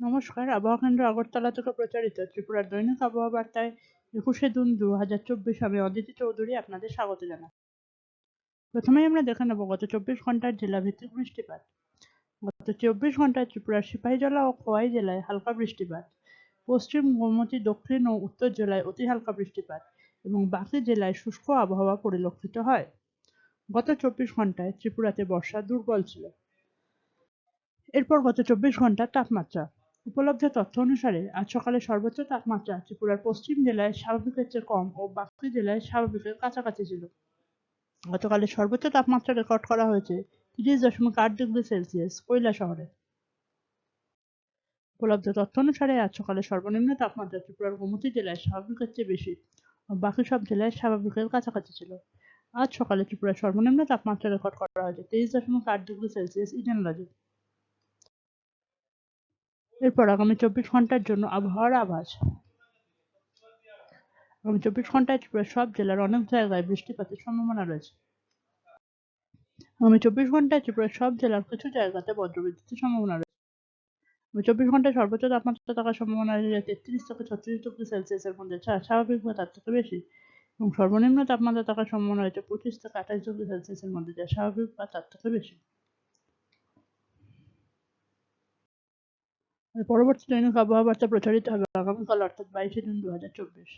নমস্কার, আবহাওয়া কেন্দ্র আগরতলা থেকে প্রচারিত ত্রিপুরার দৈনিক আবহাওয়া বার্তায় একুশে জুন দু হাজার চব্বিশ আমি অদিতি চৌধুরী আপনাদের স্বাগত জানাই। প্রথমেই আমরা দেখে নেব গত চব্বিশ ঘণ্টার জেলা ভিত্তিক বৃষ্টিপাত। গত চব্বিশ ঘন্টায় ত্রিপুরার সিপাহীজলা ও খোয়াই জেলায় হালকা বৃষ্টিপাত। পশ্চিম, গোমতী, দক্ষিণ ও উত্তর জেলায় অতি হালকা বৃষ্টিপাত এবং বাকি জেলায় শুষ্ক আবহাওয়া পরিলক্ষিত হয়। গত চব্বিশ ঘন্টায় ত্রিপুরাতে বর্ষা দুর্বল ছিল। এরপর গত চব্বিশ ঘণ্টার তাপমাত্রা উপলব্ধ তথ্য অনুসারে, আজ সকালে সর্বোচ্চ তাপমাত্রা ত্রিপুরার পশ্চিম জেলায় স্বাভাবিকের চেয়ে কম ও বাকি জেলায় স্বাভাবিকের কাছাকাছি ছিল। গতকালের সর্বোচ্চ তাপমাত্রা রেকর্ড করা হয়েছে তিরিশ দশমিক আট ডিগ্রি সেলসিয়াস কৈলা শহরে। উপলব্ধ তথ্য অনুসারে, আজ সকালে সর্বনিম্ন তাপমাত্রা ত্রিপুরার গোমতী জেলায় স্বাভাবিকের চেয়ে বেশি ও বাকি সব জেলায় স্বাভাবিকের কাছাকাছি ছিল। আজ সকালে ত্রিপুরার সর্বনিম্ন তাপমাত্রা রেকর্ড করা হয়েছে তেইশ দশমিক আট ডিগ্রি সেলসিয়াস ইডেন এরপর আগামী চব্বিশ ঘণ্টার জন্য আবহাওয়ার আভাস। আগামী চব্বিশ ঘন্টায় ত্রিপুরার সব জেলার অনেক জায়গায় বৃষ্টিপাতের সম্ভাবনা রয়েছে। আগামী চব্বিশ ঘন্টায় ত্রিপুরার সব জেলার কিছু জায়গাতে বজ্রবিদ্যুতের সম্ভাবনা রয়েছে। চব্বিশ ঘন্টায় সর্বোচ্চ তাপমাত্রা থাকার সম্ভাবনা রয়েছে তেত্রিশ থেকে ছত্রিশ ডিগ্রি সেলসিয়াসের মধ্যে, যা স্বাভাবিক বা তার থেকে বেশি। এবং সর্বনিম্ন তাপমাত্রা থাকার সম্ভাবনা রয়েছে পঁচিশ থেকে আঠাশ ডিগ্রি সেলসিয়াসের মধ্যে, যা স্বাভাবিক বা তার থেকে বেশি। পরবর্তী দৈনিক আবহাওয়া বার্তা প্রচারিত হবে আগামীকাল অর্থাৎ বাইশে জুন দু হাজার চব্বিশ।